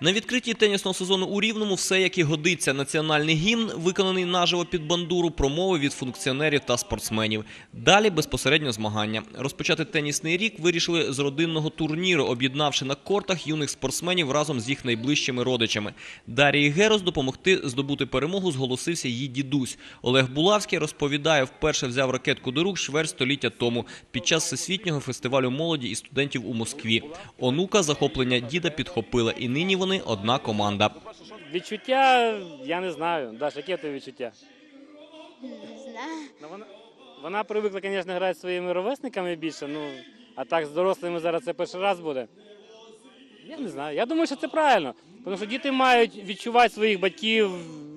На відкритті тенісного сезону у Рівному все як і годиться. Національний гімн, виконаний наживо під бандуру, промови від функціонерів та спортсменів. Далі безпосередньо змагання. Розпочати тенісний рік вирішили з родинного турніру, об'єднавши на кортах юних спортсменів разом з їх найближчими родичами. Дарії Герос допомогти здобути перемогу зголосився її дідусь. Олег Булавський розповідає, вперше взяв ракетку до рук чверть століття тому під час всесвітнього фестивалю молоді і студентів у Москві. Онука захоплення діда підхопила, і нині вони одна команда. Відчуття, я не знаю. Даш, яке тебе відчуття? Не знаю. Ну, вона, вона привикла, звісно, грати зі своїми ровесниками більше, ну, а так з дорослими зараз це перший раз буде. Я не знаю. Я думаю, що це правильно. Тому що діти мають відчувати своїх батьків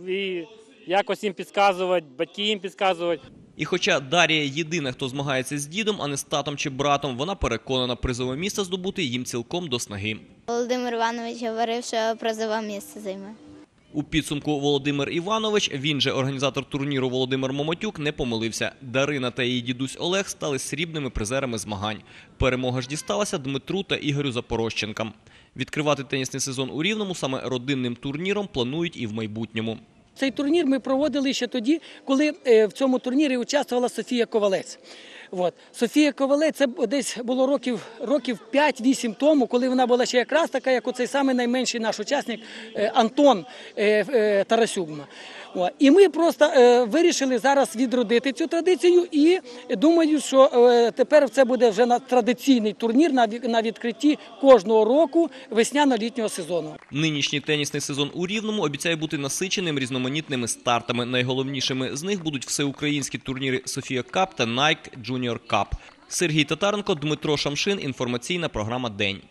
і якось їм підказувати, батьки їм підказувати. І хоча Дарія єдина, хто змагається з дідом, а не з татом чи братом, вона переконана, призове місце здобути їм цілком до снаги. Володимир Іванович говорив, що призове місце займе. У підсумку Володимир Іванович, він же організатор турніру Володимир Момотюк, не помилився. Дарина та її дідусь Олег стали срібними призерами змагань. Перемога ж дісталася Дмитру та Ігорю Запорожченкам. Відкривати тенісний сезон у Рівному саме родинним турніром планують і в майбутньому. Цей турнір ми проводили ще тоді, коли е, в цьому турнірі участвувала Софія Ковалець. От. Софія Ковалець, це десь було років, років 5-8 тому, коли вона була ще якраз така, як оцей самий найменший наш учасник е, Антон е, Тарасюк. О, І ми просто е, вирішили зараз відродити цю традицію і думаю, що е, тепер це буде вже на традиційний турнір на, відкритті кожного року весняно-літнього сезону. Нинішній тенісний сезон у Рівному обіцяє бути насиченим різноманітними стартами. Найголовнішими з них будуть всеукраїнські турніри Софія Кап та Nike Junior Cup. Сергій Татаренко, Дмитро Шамшин. Інформаційна програма День.